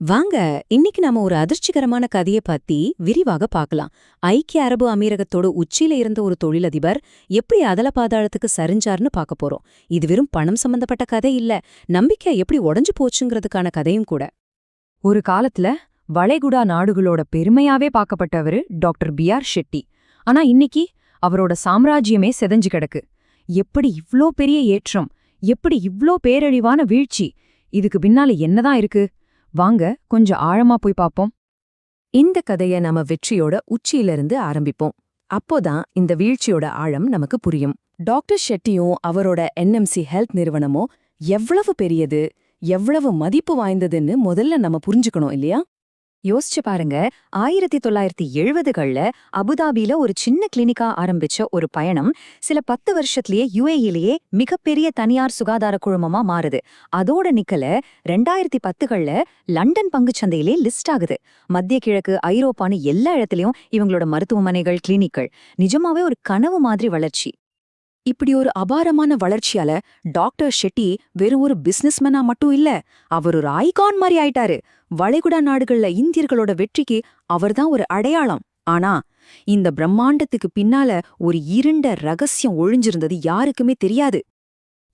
வாங்க இன்னைக்கு நாம ஒரு அதிர்ச்சிகரமான கதையை பத்தி விரிவாக பார்க்கலாம். ஐக்கிய அரபு அமீரகத்தோட உச்சியில இருந்த ஒரு தொழிலதிபர் எப்படி அதல பாதாளத்துக்கு சரிஞ்சார்னு பார்க்க போறோம். இது வெறும் பணம் சம்பந்தப்பட்ட கதை இல்ல நம்பிக்கை எப்படி உடைஞ்சு போச்சுங்கிறதுக்கான கதையும் கூட. ஒரு காலத்துல வளைகுடா நாடுகளோட பெருமையாவே பார்க்கப்பட்டவர் டாக்டர் பி ஆர் ஷெட்டி. ஆனா இன்னைக்கு அவரோட சாம்ராஜ்யமே செதஞ்சு கிடக்கு. எப்படி இவ்ளோ பெரிய ஏற்றம் எப்படி இவ்ளோ பேரழிவான வீழ்ச்சி இதுக்கு பின்னால என்னதான் இருக்கு? வாங்க கொஞ்சம் ஆழமா போய் பாப்போம். இந்த கதைய நாம வெற்றியோட உச்சியிலிருந்து ஆரம்பிப்போம். அப்போதான் இந்த வீழ்ச்சியோட ஆழம் நமக்கு புரியும். டாக்டர் ஷெட்டியும் அவரோட என்எம்சி ஹெல்த் நிறுவனமும் எவ்வளவு பெரியது எவ்வளவு மதிப்பு வாய்ந்ததுன்னு முதல்ல நம்ம புரிஞ்சுக்கணும் இல்லையா? யோசிச்சு பாருங்க. ஆயிரத்தி தொள்ளாயிரத்தி எழுபதுகள்ல அபுதாபில ஒரு சின்ன கிளினிக்கா ஆரம்பிச்ச ஒரு பயணம் சில பத்து வருஷத்திலேயே யுஏஇலேயே மிகப்பெரிய தனியார் சுகாதார குழுமமா மாறுது. அதோட நிக்கல ரெண்டாயிரத்தி பத்துகள்ல லண்டன் பங்குச்சந்தையிலே லிஸ்ட் ஆகுது. மத்திய கிழக்கு ஐரோப்பான்னு எல்லா இடத்துலயும் இவங்களோட மருத்துவமனைகள் கிளினிக்கள். நிஜமாவே ஒரு கனவு மாதிரி வளர்ச்சி. இப்படி ஒரு அபாரமான வளர்ச்சியால டாக்டர் ஷெட்டி வெறும் ஒரு பிசினஸ்மேனா மட்டும் இல்ல அவர் ஒரு ஐகான் மாதிரி ஆயிட்டாரு. வளைகுடா நாடுகள்ல இந்தியர்களோட வெற்றிக்கு அவர்தான் ஒரு அடையாளம். ஆனா இந்த பிரம்மாண்டத்துக்கு பின்னால ஒரு இருண்ட ரகசியம் ஒழிஞ்சிருந்தது யாருக்குமே தெரியாது.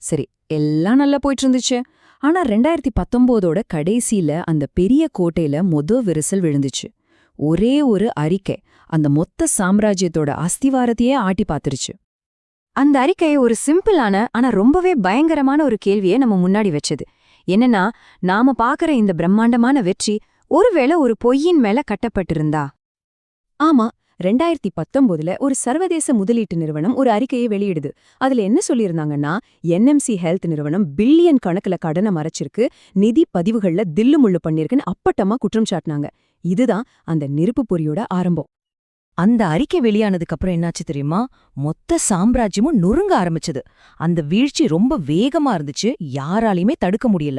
சரி எல்லாம் நல்லா போயிட்டு இருந்துச்சு ஆனா ரெண்டாயிரத்தி பத்தொம்போதோட கடைசியில அந்த பெரிய கோட்டையில மொத விரிசல் விழுந்துச்சு. ஒரே ஒரு அறிக்கை அந்த மொத்த சாம்ராஜ்யத்தோட அஸ்திவாரத்தையே ஆட்டி பார்த்துருச்சு. அந்த அறிக்கை ஒரு சிம்பிளான ஆனா ரொம்பவே பயங்கரமான ஒரு கேள்வியை நம்ம முன்னாடி வச்சது. என்னன்னா நாம பாக்குற இந்த பிரம்மாண்டமான வெற்றி ஒருவேளை ஒரு பொய்யின் மேல கட்டப்பட்டிருந்தா? ஆமா ரெண்டாயிரத்தி பத்தொன்பதுல ஒரு சர்வதேச முதலீட்டு நிறுவனம் ஒரு அறிக்கையை வெளியிடுது. அதுல என்ன சொல்லியிருந்தாங்கன்னா என்எம்சி ஹெல்த் நிறுவனம் பில்லியன் கணக்குல கடனை மறைச்சிருக்கு நிதி பதிவுகள்ல தில்லு முள்ளு பண்ணிருக்குன்னு அப்பட்டமா குற்றம் சாட்டினாங்க. இதுதான் அந்த நெருப்பு பொறியோட ஆரம்பம். அந்த அறிக்கை வெளியானதுக்கு அப்புறம் என்னாச்சு தெரியுமா? மொத்த சாம்ராஜ்யமும் நொறுங்க ஆரம்பிச்சது. அந்த வீழ்ச்சி ரொம்ப வேகமா இருந்துச்சு. யாராலையுமே தடுக்க முடியல.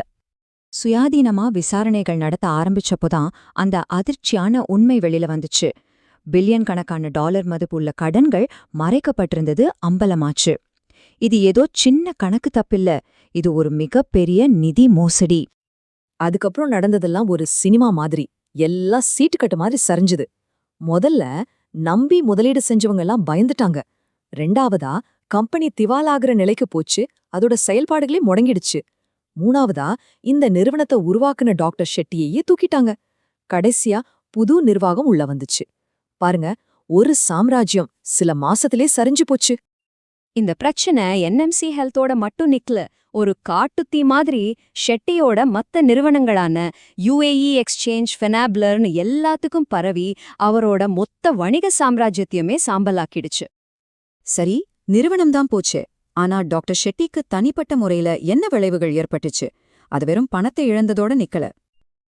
சுயாதீனமா விசாரணைகள் நடத்த ஆரம்பிச்சப்போதான் அந்த அதிர்ச்சியான உண்மை வெளியில வந்துச்சு. பில்லியன் கணக்கான டாலர் மதிப்புள்ள கடன்கள் மறைக்கப்பட்டிருந்தது அம்பலமாச்சு. இது ஏதோ சின்ன கணக்கு தப்பில்ல. இது ஒரு மிகப்பெரிய நிதி மோசடி. அதுக்கப்புறம் நடந்ததெல்லாம் ஒரு சினிமா மாதிரி. எல்லாம் சீட்டுக்கட்டு மாதிரி சரிஞ்சுது. முதல்ல நம்பி முதலீடு செஞ்சவங்க எல்லாம் பயந்துட்டாங்க. ரெண்டாவதா கம்பெனி திவாலாகிற நிலைக்கு போச்சு அதோட செயல்பாடுகளே முடங்கிடுச்சு. மூணாவதா இந்த நிறுவனத்தை உருவாக்குன டாக்டர் ஷெட்டியையே தூக்கிட்டாங்க. கடைசியா புது நிர்வாகம் உள்ள வந்துச்சு. பாருங்க ஒரு சாம்ராஜ்யம் சில மாசத்திலே சரிஞ்சு போச்சு. இந்த பிரச்சனை என்எம்சி ஹெல்த்தோட மட்டும் நிக்கல ஒரு காட்டுத்தீ மாதிரி ஷெட்டியோட மத்த நிறுவனங்களான யுஏஇ எக்ஸ்சேஞ்ச் ஃபெனாப்லர்னு எல்லாத்துக்கும் பரவி அவரோட மொத்த வணிக சாம்ராஜ்யத்தையுமே சாம்பலாக்கிடுச்சு. சரி நிறுவனம்தான் போச்சு. ஆனா டாக்டர் ஷெட்டிக்கு தனிப்பட்ட முறையில என்ன விளைவுகள் ஏற்பட்டுச்சு? அது வெறும் பணத்தை இழந்ததோட நிக்கல.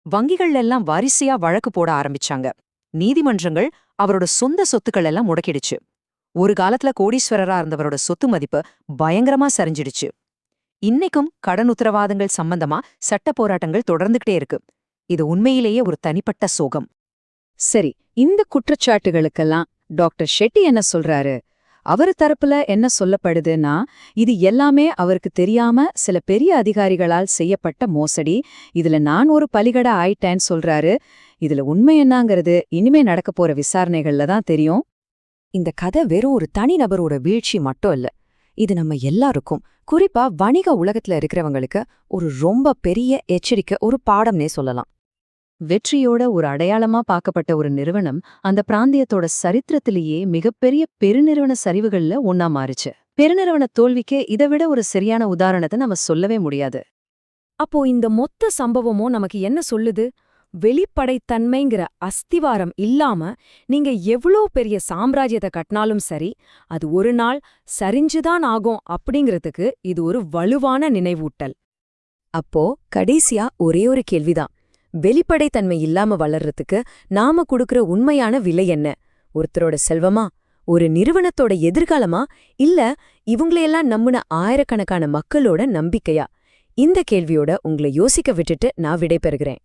வங்கிகள் எல்லாம் வரிசையா வழக்கு போட ஆரம்பிச்சாங்க. நீதிமன்றங்கள் அவரோட சொந்த சொத்துக்கள் எல்லாம் முடக்கிடுச்சு. ஒரு காலத்துல கோடீஸ்வரரா இருந்தவரோட சொத்து மதிப்பு பயங்கரமா சரிஞ்சிடுச்சு. இன்னைக்கும் கடன் உத்தரவாதங்கள் சம்பந்தமா சட்ட போராட்டங்கள் தொடர்ந்துகிட்டே இருக்கு. இது உண்மையிலேயே ஒரு தனிப்பட்ட சோகம். சரி இந்த குற்றச்சாட்டுகளுக்கெல்லாம் டாக்டர் ஷெட்டி என்ன சொல்றாரு? அவர் தரப்புல என்ன சொல்லப்படுதுன்னா இது எல்லாமே அவருக்கு தெரியாம சில பெரிய அதிகாரிகளால் செய்யப்பட்ட மோசடி. இதுல நான் ஒரு பலிகட ஆயிட்டேன்னு சொல்றாரு. இதுல உண்மை என்னங்கிறது இனிமே நடக்க போற விசாரணைகள்ல தான் தெரியும். இந்த கதை வெறும் ஒரு தனிநபரோட வீழ்ச்சி மட்டும் இல்ல. இது நம்ம எல்லாருக்கும். குறிப்பா வணிக உலகத்துல இருக்கிறவங்களுக்கு ஒரு ரொம்ப பெரிய எச்சரிக்கை ஒரு பாடம்னே சொல்லலாம். வெற்றியோட ஒரு அடையாளமா பார்க்கப்பட்ட ஒரு நிறுவனம் அந்த பிராந்தியத்தோட சரித்திரத்திலேயே மிகப்பெரிய பெருநிறுவன சரிவுகள்ல ஒன்னா மாறுச்சு. பெருநிறுவன தோல்விக்கு இதை விட ஒரு சரியான உதாரணத்தை நம்ம சொல்லவே முடியாது. அப்போ இந்த மொத்த சம்பவமும் நமக்கு என்ன சொல்லுது? வெளிப்படைத்தன்மைங்கிற அஸ்திவாரம் இல்லாம நீங்க எவ்வளோ பெரிய சாம்ராஜ்யத்தை கட்டினாலும் சரி அது ஒரு நாள் சரிஞ்சுதான் ஆகும் அப்படிங்கிறதுக்கு இது ஒரு வலுவான நினைவூட்டல். அப்போ கடைசியா ஒரே ஒரு கேள்விதான். வெளிப்படைத்தன்மை இல்லாம வளர்றதுக்கு நாம கொடுக்கற உண்மையான விலை என்ன? ஒருத்தரோட செல்வமா? ஒரு நிறுவனத்தோட எதிர்காலமா? இல்ல இவங்களையெல்லாம் நம்புன ஆயிரக்கணக்கான மக்களோட நம்பிக்கையா? இந்த கேள்வியோட உங்களை யோசிக்க விட்டுட்டு நான் விடைபெறுகிறேன்.